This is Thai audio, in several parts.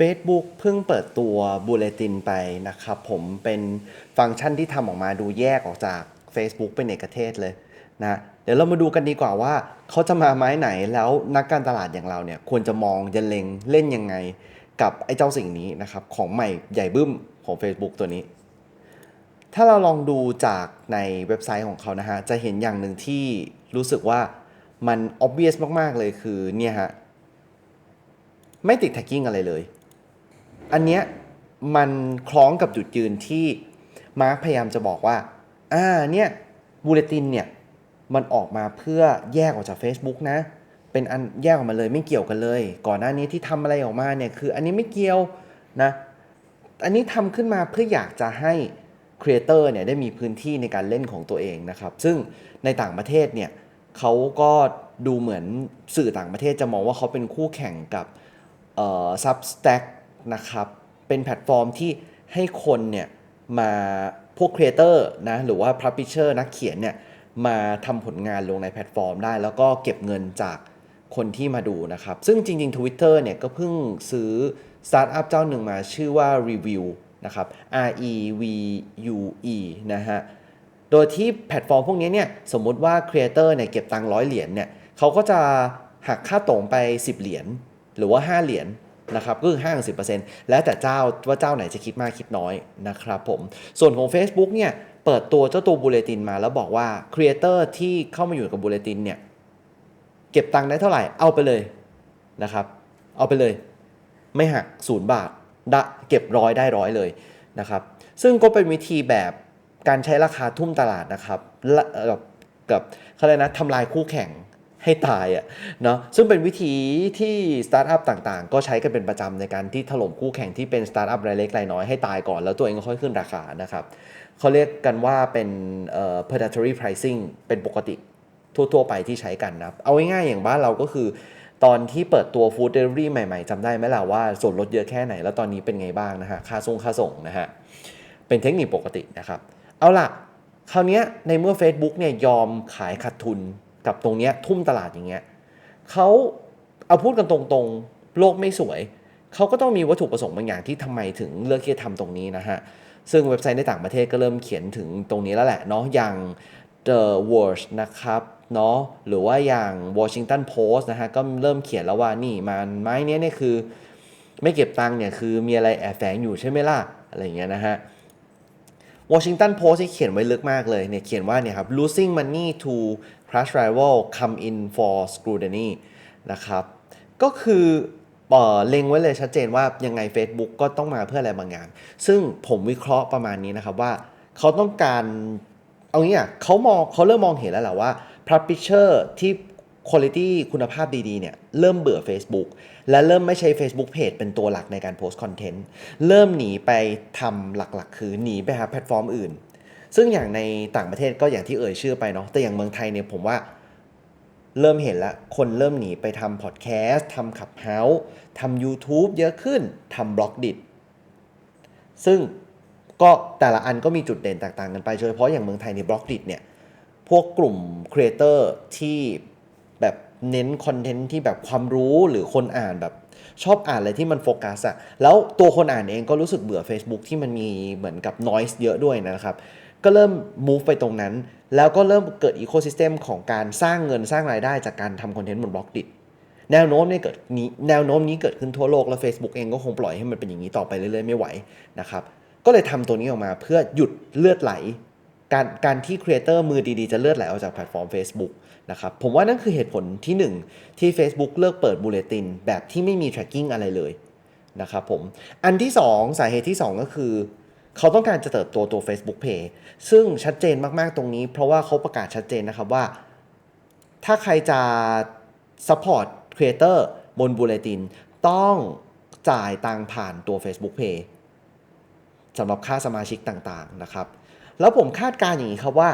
Facebook เพิ่งเปิดตัวบูเลตินไปนะครับผมเป็นฟังก์ชันที่ทำออกมาดูแยกออกจาก Facebook เป็นเอกเทศเลยนะเดี๋ยวเรามาดูกันดีกว่าว่าเขาจะมาไม้ไหนแล้วนักการตลาดอย่างเราเนี่ยควรจะมองจะเล็งเล่นยังไง กับไอ้เจ้าสิ่งนี้นะครับของใหม่ใหญ่บึ้มของ Facebook ตัวนี้ ถ้าเราลองดูจากในเว็บไซต์ของเขานะฮะจะเห็นอย่างหนึ่งที่รู้สึกว่ามัน obvious มาก ๆ เลยคือเนี่ยฮะไม่ติด tagging อะไรเลย อันเนี้ยมันคล้องกับจุดยืนที่มาร์คพยายามจะบอกว่า อ่าเนี่ยบูเลตินเนี่ยมันออกมาเพื่อแยกออกจาก Facebook นะ เป็นอันแยกออกมาเลยไม่เกี่ยวกันเลย ก่อนหน้านี้ที่ทำอะไรออกมาเนี่ยคืออันนี้ไม่เกี่ยวนะ อันนี้ทำขึ้นมาเพื่ออยากจะให้ครีเอเตอร์เนี่ยได้มีพื้นที่ในการเล่นของตัวเองนะครับ ซึ่งในต่างประเทศเนี่ยเขาก็ดูเหมือนสื่อต่างประเทศจะมองว่าเขาเป็นคู่แข่งกับเอ่อ Substack นะครับ เป็นแพลตฟอร์มที่ให้คนเนี่ยมาพวกครีเอเตอร์นะหรือว่า Publisher นักเขียนเนี่ยมาทำผลงานลงในแพลตฟอร์มได้ แล้วก็เก็บเงินจากคนที่มาดูนะครับ ซึ่งจริง ๆ Twitter เนี่ยก็เพิ่งซื้อสตาร์ทอัพเจ้าหนึ่งมาชื่อว่า Review นะครับ R E V U E นะฮะ โดยที่แพลตฟอร์มพวกนี้เนี่ยสมมุติว่าครีเอเตอร์เนี่ยเก็บตังค์ร้อยเหรียญเนี่ยเขาก็จะหักค่าตรงไป 10 เหรียญหรือว่า 5 เหรียญ นะครับก็คือห้างสิบเปอร์เซ็นต์แล้วแต่เจ้าว่าเจ้าไหนจะคิดมากคิดน้อยนะครับผมส่วนของ Facebook เนี่ยเปิดตัวเจ้าตัวบูเลตินมาแล้วบอกว่าครีเอเตอร์ที่เข้ามาอยู่กับบูเลตินเนี่ยเก็บตังค์ได้เท่าไหร่เอาไปเลยนะครับ เอาไปเลย ไม่หักศูนย์บาทดะเก็บร้อยได้ร้อยเลยนะครับซึ่งก็เป็นวิธีแบบการใช้ราคาทุ่มตลาดนะครับกับกับเขาเรียกนะทำลายคู่แข่ง ให้ตายอะ่ะเนาะซึ่งเป็นวิธีที่สตาร์ทอัพต่างๆ ก็ใช้กันเป็นประจำในการที่ถล่มคู่แข่งที่เป็นสตาร์ทอัพรายเล็กรายน้อยให้ตายก่อนแล้วตัวเองก็ค่อยขึ้นราคานะครับเขาเรียกกันว่าเป็น predatory pricing เป็นปกติทั่วๆไปที่ใช้กันนะเอาง่ายๆอย่างบ้านเราก็คือ ตอนที่เปิดตัว Food Delivery ใหม่ๆจำได้ไหมล่ะว่าส่วนลดเยอะแค่ไหนแล้วตอนนี้เป็นไงบ้างนะฮะค่าส่งค่าส่งนะฮะเป็นเทคนิคปกตินะครับ เอาล่ะคราวนี้ในเมื่อ Facebook เนี่ยยอมขายขาดทุน กับตรงเนี้ยทุ่มตลาดอย่างเงี้ยเขาเอาพูดกันตรงๆ โลกไม่สวย เขาก็ต้องมีวัตถุประสงค์บางอย่างที่ทำไมถึงเลือกที่จะทำตรงนี้นะฮะ ซึ่งเว็บไซต์ในต่างประเทศก็เริ่มเขียนถึงตรงนี้แล้วแหละเนาะอย่าง The Verge นะครับเนาะหรือว่าอย่าง Washington Post นะฮะก็เริ่มเขียนแล้วว่านี่มันไม้นี้เนี่ยคือ ไม่เก็บตังค์เนี่ยคือมีอะไรแอบแฝงอยู่ใช่ไหมล่ะ อะไรอย่างเงี้ยนะฮะ Washington Post ที่เขียนไว้ลึกมากเลยเนี่ยเขียนว่าเนี่ยครับ losing money to crush rival come in for scrutiny นะครับ ก็คือเออเล็งไว้เลยชัดเจนว่ายังไง Facebook ก็ต้องมาเพื่ออะไรบางอย่าง ซึ่งผมวิเคราะห์ประมาณนี้นะครับว่าเขาต้องการ เอางี้อะเขามองเขาเริ่มมองเห็นแล้วแหละว่า Publisher ที่ Quality คุณภาพดีๆเนี่ยเริ่มเบื่อ Facebook และเริ่มไม่ใช้ Facebook Page เป็นตัวหลักในการโพสต์คอนเทนต์เริ่มหนีไปทำหลักๆ คือหนีไปหาแพลตฟอร์มอื่น ซึ่งอย่างในต่างประเทศก็อย่างที่เอ่ยชื่อไปเนาะแต่อย่างเมืองไทยเนี่ยผมว่าเริ่มเห็นล้วคนเริ่มหนีไปทำพอดแคสต์ทำขับเฮาส์ทำ YouTube เยอะขึ้นทำบล็อกดิซึ่งก็แต่ละอันก็มีจุดเด่นแตกต่างกันไปโดยเฉพาะอย่างเมืองไทยในบล็อกดิเนี่ยพวกกลุ่มครีเอเตอร์ที่ แบบเน้นคอนเทนต์ที่แบบความรู้หรือคนอ่านแบบชอบอ่านอะไรที่มันโฟกัสอะแล้วตัวคนอ่านเองก็รู้สึกเบื่อ Facebook ที่มันมีเหมือนกับ noise เยอะด้วยนะครับ ก็เริ่ม move ไปตรงนั้น แล้วก็เริ่มเกิด ecosystem ของการสร้างเงินสร้างรายได้จากการทำคอนเทนต์บนบล็อกดิแนวโน้มนี่เกิดนี้แนวโน้มนี้เกิดขึ้นทั่วโลก แล้ว Facebook เองก็คงปล่อยให้มันเป็นอย่างนี้ต่อไปเรื่อยๆไม่ไหวนะครับก็เลยทำตัวนี้ออกมาเพื่อหยุดเลือดไหล การการที่ครีเอเตอร์มือดีๆ จะเลือดไหลออกจากแพลตฟอร์ม Facebook นะครับผมว่านั่นคือเหตุผลที่ 1 ที่ Facebook เลิกเปิดบูเลตินแบบที่ไม่มี tracking อะไรเลยนะครับผมอันที่ 2 สาเหตุที่ 2 ก็คือ เขาต้องการจะเติบโตตัว Facebook Pay ซึ่งชัดเจนมาก ๆ ตรงนี้ เพราะว่าเขาประกาศชัดเจนนะครับว่า ถ้าใครจะ support creator บนบูเลตินต้องจ่ายตังผ่านตัว Facebook Pay สำหรับค่าสมาชิกต่าง ๆ นะครับ แล้วผมคาดการณ์อย่างนี้ครับว่า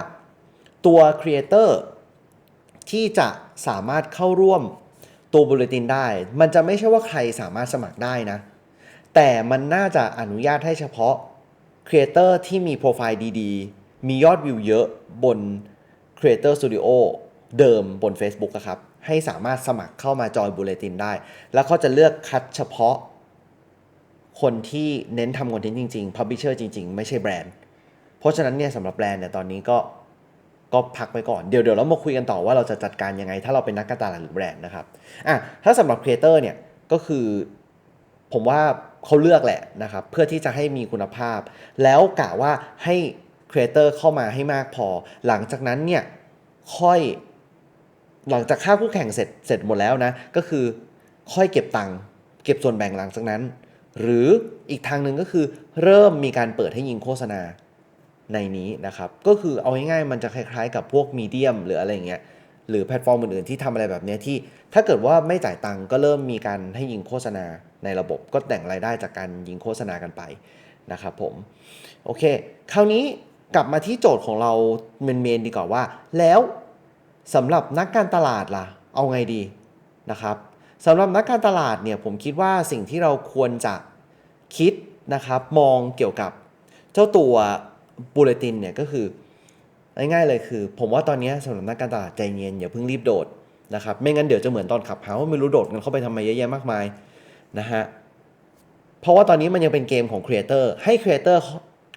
ตัวครีเอเตอร์ที่จะสามารถเข้าร่วมตัวบูเลตินได้ มันจะไม่ใช่ว่าใครสามารถสมัครได้นะ แต่มันน่าจะอนุญาตให้เฉพาะครีเอเตอร์ที่มีโปรไฟล์ดีๆ มียอดวิวเยอะบน Creator Studio เดิมบน Facebook อะครับ ให้สามารถสมัครเข้ามาจอยบูเลตินได้ แล้วเขาจะเลือกคัดเฉพาะ คนที่เน้นทำคอนเทนต์จริงๆ Publisher จริง ๆ ไม่ใช่แบรนด์ ราะฉะนั้นเนี่ยสำหรับแบรนด์เนี่ยตอนนี้ก็ก็พักไปก่อนเดี๋ยวเดี๋ยวเรามาคุยกันต่อว่าเราจะจัดการยังไง ถ้าเราเป็นนักการตลาดหรือแบรนด์นะครับอะถ้าสำหรับครีเอเตอร์เนี่ยก็คือผมว่าเขาเลือกแหละนะครับเพื่อที่จะให้มีคุณภาพ แล้วกะว่าให้ครีเอเตอร์เข้ามาให้มากพอ หลังจากนั้นเนี่ยค่อยหลังจากค่าคู่แข่งเสร็จเสร็จหมดแล้วนะ ก็คือค่อยเก็บตังค์เก็บส่วนแบ่งหลังจากนั้น หรืออีกทางหนึ่งก็คือเริ่มมีการเปิดให้ยิงโฆษณา ในนี้นะครับ ก็คือเอาง่ายๆมันจะคล้ายๆ กับพวกมีเดียมหรืออะไรเงี้ยหรือแพลตฟอร์มอื่นๆที่ทำอะไรแบบเนี้ยที่ ถ้าเกิดว่าไม่จ่ายตังค์ก็เริ่มมีการให้ยิงโฆษณาในระบบ ก็แบ่งรายได้จากการยิงโฆษณากันไปนะครับผมโอเค คราวนี้กลับมาที่โจทย์ของเราเมนๆดีกว่าว่า แล้วสำหรับนักการตลาดล่ะ เอาไงดีนะครับสำหรับนักการตลาดเนี่ยผมคิดว่าสิ่งที่เราควรจะคิดนะครับ มองเกี่ยวกับเจ้าตัว บูเลตินเนี่ยก็คือง่ายๆเลยคือ ผมว่าตอนนี้สำหรับนักการตลาดใจเย็นอย่าเพิ่งรีบโดดนะครับ ไม่งั้นเดี๋ยวจะเหมือนตอนขับเฮาไม่รู้โดดกันเข้าไปทำไมเยอะแยะมากมายนะฮะเพราะว่าตอนนี้มันยังเป็นเกมของครีเอเตอร์ให้ครีเอเตอร์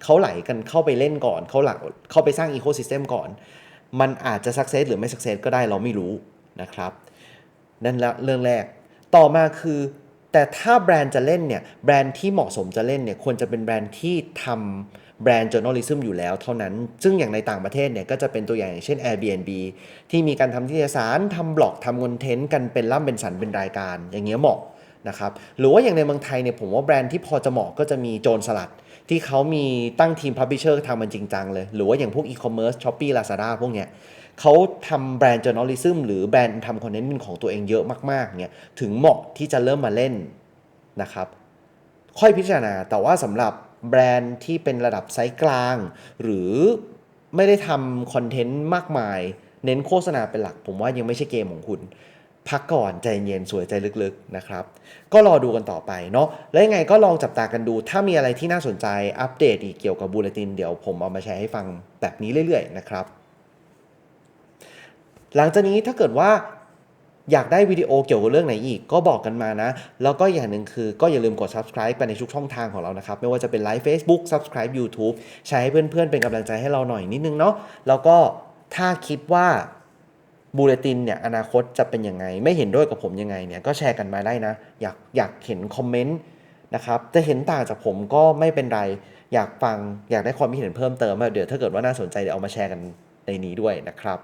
เขาไหลกันเข้าไปเล่นก่อนเขาหลักเข้าไปสร้างอีโค y ิสเต็มก่อน มันอาจจะสักเซสหรือไม่สักเซสก็ได้เราไม่รู้นะครับนั่นละเรื่องแรกต่อมาคือ แต่ถ้าแบรนด์จะเล่นเนี่ยแบรนด์ที่เหมาะสมจะเล่นเนี่ยควรจะเป็นแบรนด์ที่ทำแบรนด์ journalism อยู่แล้วเท่านั้น ซึ่งอย่างในต่างประเทศเนี่ยก็จะเป็นตัวอย่างอย่างเช่น Airbnb ที่มีการทำนิตยสารทำบล็อกทำคอนเทนต์กันเป็นล่ำเป็นสันเป็นรายการ อย่างเงี้ยเหมาะนะครับหรือว่าอย่างในเมืองไทยเนี่ยผมว่าแบรนด์ที่พอจะเหมาะก็จะมีโจรสลัด ที่เขามีตั้งทีม Publisher ทำมันจริงจังเลย หรือว่าอย่างพวก e-commerce Shopee Lazada พวกเนี้ย เขาทำแบรนด์ journalism หรือแบรนด์ทำคอนเทนต์เป็นของตัวเองเยอะมากๆเนี่ยถึงเหมาะที่จะเริ่มมาเล่นนะครับ ค่อยพิจารณาแต่ว่าสำหรับแบรนด์ที่เป็นระดับไซส์กลาง หรือไม่ได้ทำคอนเทนต์มากมาย เน้นโฆษณาเป็นหลัก ผมว่ายังไม่ใช่เกมของคุณ พักก่อนใจเย็นสวยใจลึกๆนะครับ ก็รอดูกันต่อไปเนาะแล้วยังไงก็ลองจับตากันดู ถ้ามีอะไรที่น่าสนใจอัปเดตอีกเกี่ยวกับบูเลติน เดี๋ยวผมเอามาแชร์ให้ฟังแบบนี้เรื่อยๆนะครับ หลังจากนี้ถ้าเกิดว่าอยากได้วิดีโอเกี่ยวกับเรื่องไหนอีกก็บอกกันมานะ แล้วก็อย่างหนึ่งคือก็อย่าลืมกด subscribe ไปในทุกช่องทางของเรานะครับ ไม่ว่าจะเป็นไลฟ์ Facebook subscribe YouTube ใช้ให้เพื่อนๆ เป็นกำลังใจให้เราหน่อยนิดนึงเนาะแล้วก็ถ้าคิดว่าบูเลตินเนี่ยอนาคตจะเป็นยังไง ไม่เห็นด้วยกับผมยังไงเนี่ยก็แชร์กันมาได้นะ อยากอยากเห็นคอมเมนต์นะครับจะเห็นต่างจากผมก็ไม่เป็นไร อยากฟังอยากได้ความคิดเห็นเพิ่มเติมเดี๋ยวถ้าเกิดว่าน่าสนใจเดี๋ยวเอามาแชร์กันในนี้ด้วยนะครับ